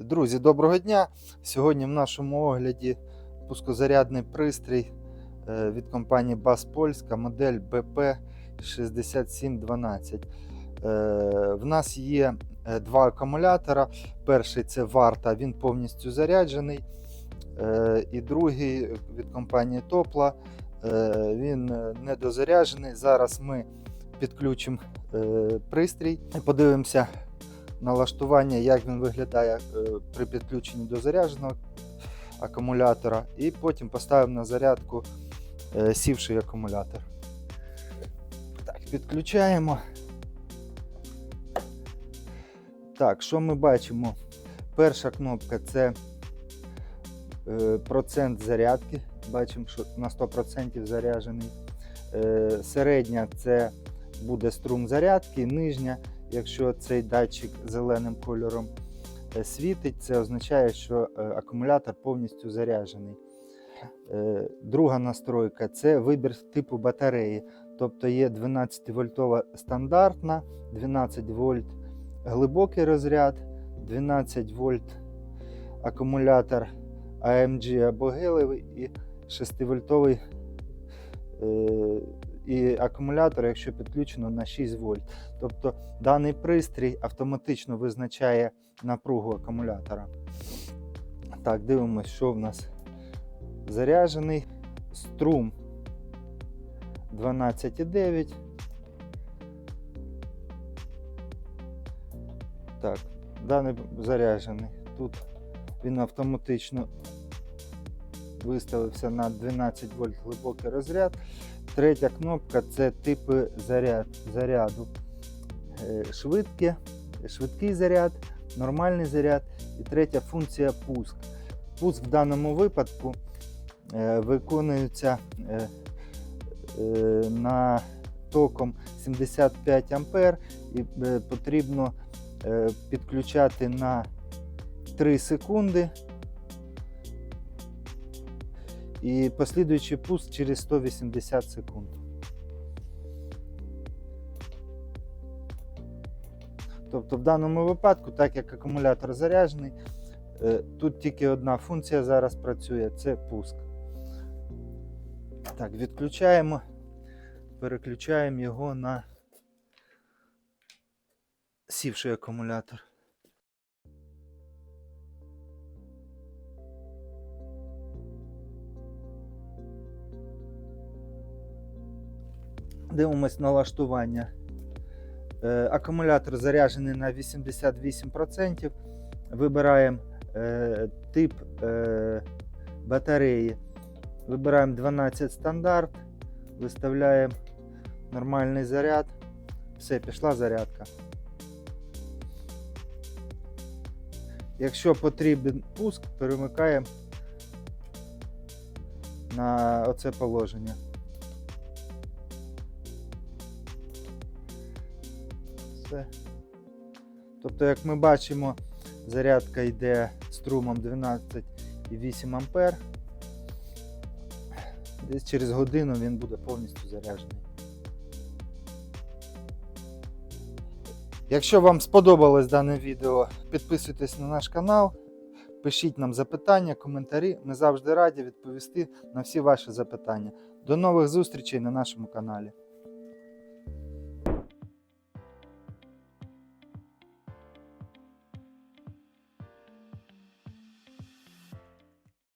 Друзі, доброго дня! Сьогодні в нашому огляді пускозарядний пристрій е, від компанії BAS Польська, модель BP6712. Е, В нас є е, два акумулятора. Перший це варта, він повністю заряджений. І другий від компанії Топла, він недозаряджений. Зараз ми підключимо пристрій і подивимося налаштування, як він виглядає е, при підключенні до зарядженого акумулятора, і потім поставимо на зарядку е, сівший акумулятор. Так, підключаємо. Так, що ми бачимо? Перша кнопка це е, процент зарядки. Бачимо, що на 100% заряджений. Середня це буде струм зарядки, нижня Якщо цей датчик зеленим кольором е, світить, це означає, що е, акумулятор повністю заряджений. Е, Друга настройка це вибір типу батареї. Тобто є 12 вольтова стандартна, 12 вольт глибокий розряд, 12 вольт акумулятор AMG або гелевий і 6 вольтовий і акумулятор, якщо підключено на 6 вольт. Тобто даний пристрій автоматично визначає напругу акумулятора. Так, дивимося, що в нас заряджений. Струм 12,9. Так, даний заряджений. Тут він автоматично виставився на 12 вольт глибокий розряд. Третя кнопка це типи заряд, заряду. Е, Швидке, швидкий заряд, нормальний заряд і третя функція пуск. Пуск в даному випадку е, виконується е, на током 75 А і потрібно підключати на 3 секунди. І послідуючий пуск через 180 секунд. Тобто в даному випадку, так як акумулятор заряджений, е, тут тільки одна функція зараз працює це пуск. Так, відключаємо, переключаємо його на сівший акумулятор. Дивимось налаштування. Е, акумулятор заряджений на 88%. Вибираємо е, тип е, батареї. Вибираємо 12 стандарт, виставляємо нормальний заряд. Все, пішла зарядка. Якщо потрібен пуск, перемикаємо на оце положення. Все. Тобто, як ми бачимо, зарядка йде струмом 12,8 А. Десь через годину він буде повністю заряджений. Якщо вам сподобалось дане відео, підписуйтесь на наш канал, пишіть нам запитання, коментарі. Ми завжди раді відповісти на всі ваші запитання. До нових зустрічей на нашому каналі.